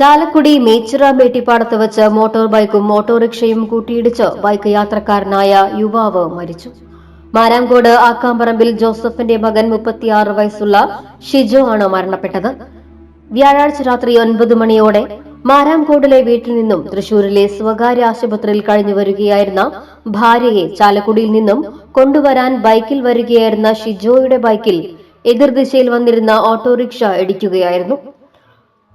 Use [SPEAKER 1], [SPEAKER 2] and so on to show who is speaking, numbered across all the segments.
[SPEAKER 1] ചാലക്കുടി മേച്ചിറ മേട്ടിപ്പാടത്ത് വെച്ച് മോട്ടോർ ബൈക്കും മോട്ടോറിക്ഷയും കൂട്ടിയിടിച്ച് ബൈക്ക് യാത്രക്കാരനായ യുവാവ് മരിച്ചു. മാരാങ്കോട് ആക്കാമ്പറമ്പിൽ ജോസഫിന്റെ മകൻ മുപ്പത്തിയാറ് വയസ്സുള്ള ഷിജോ ആണ് മരണപ്പെട്ടത്. വ്യാഴാഴ്ച രാത്രി ഒൻപത് മണിയോടെ മാരാംകോടിലെ വീട്ടിൽ നിന്നും തൃശൂരിലെ സ്വകാര്യ ആശുപത്രിയിൽ കഴിഞ്ഞു വരികയായിരുന്ന ഭാര്യയെ ചാലക്കുടിയിൽ നിന്നും കൊണ്ടുവരാൻ ബൈക്കിൽ വരികയായിരുന്ന ഷിജോയുടെ ബൈക്കിൽ എതിർദിശയിൽ വന്നിരുന്ന ഓട്ടോറിക്ഷ ഇടിക്കുകയായിരുന്നു.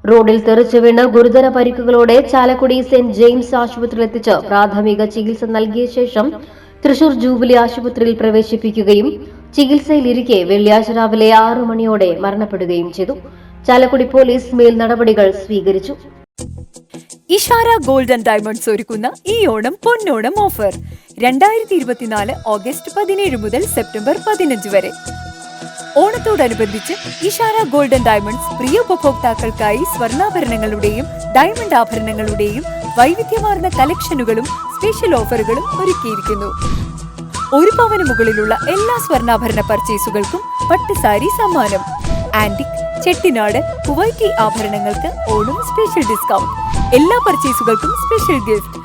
[SPEAKER 1] റോഡിൽ തെറിച്ചു വീണ് ഗുരുതര പരിക്കുകളോടെ ചാലക്കുടി സെന്റ് ജെയിംസ് ആശുപത്രിയിൽ എത്തിച്ച് പ്രാഥമിക ചികിത്സ നൽകിയ ശേഷം തൃശൂർ ജൂബിലി ആശുപത്രിയിൽ പ്രവേശിപ്പിക്കുകയും ചികിത്സയിലിരിക്കെ വെള്ളിയാഴ്ച രാവിലെ ആറു മണിയോടെ മരണപ്പെടുകയും ചെയ്തു. ചാലക്കുടി പോലീസ് മേൽ നടപടികൾ സ്വീകരിച്ചു.
[SPEAKER 2] ഇഷാര ഗോൾഡ് ആൻഡ് ഡയമണ്ട്സ് ഒരുക്കുന്ന ഈ ഓണം പൊന്നോണം ഓഫർ. രണ്ടായിരത്തി ഇരുപത്തിനാല് ഓഗസ്റ്റ് പതിനേഴ് മുതൽ സെപ്റ്റംബർ പതിനഞ്ച് വരെ. ഓണത്തോടനുബന്ധിച്ച് ഇഷാര ഗോൾഡൻ ഡയമണ്ട്സ് പ്രിയ ഉപഭോക്താക്കൾക്കായി സ്വർണാഭരണങ്ങളുടെയും ഡയമണ്ട് ആഭരണങ്ങളുടെയും വൈവിധ്യമാർന്ന കളക്ഷനുകളും സ്പെഷ്യൽ ഓഫറുകളും ഒരുക്കിയിരിക്കുന്നു. ഒരു പവന് മുകളിലുള്ള എല്ലാ സ്വർണാഭരണ പർച്ചേസുകൾക്കും പട്ടുസാരി സമ്മാനം. ആന്റിക് ചെട്ടിനാട് കുവൈറ്റി ആഭരണങ്ങൾക്ക് ഓണം സ്പെഷ്യൽ ഡിസ്കൗണ്ട്. എല്ലാ പർച്ചേസുകൾക്കും സ്പെഷ്യൽ ഗിഫ്റ്റ്.